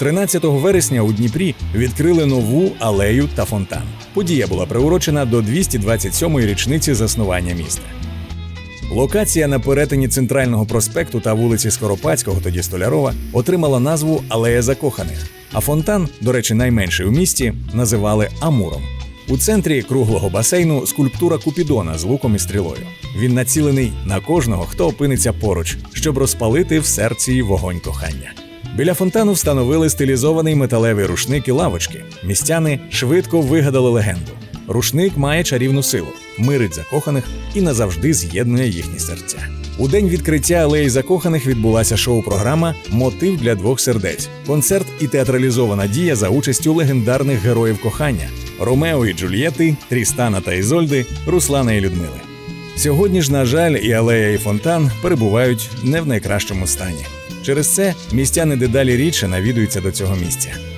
13 вересня у Дніпрі відкрили нову алею та фонтан. Подія була приурочена до 227-ї річниці заснування міста. Локація на перетині центрального проспекту та вулиці Скоропадського, тоді Столярова, отримала назву Алея Закоханих. А фонтан, до речі, найменший у місті, називали Амуром. У центрі круглого басейну скульптура Купідона з луком і стрілою. Він націлений на кожного, хто опиниться поруч, щоб розпалити в серці вогонь кохання. Біля фонтану встановили стилізований металевий рушник і лавочки. Містяни швидко вигадали легенду. Рушник має чарівну силу, мирить закоханих і назавжди з'єднує їхні серця. У день відкриття алеї закоханих відбулася шоу-програма Мотив для двох сердець, концерт і театралізована дія за участю легендарних героїв кохання Ромео і Джульєти, Трістана та Ізольди, Руслана і Людмили. Сьогодні ж, на жаль, і алея, і фонтан перебувають не в найкращому стані. Через це містяни дедалі рідше навідуються до цього місця.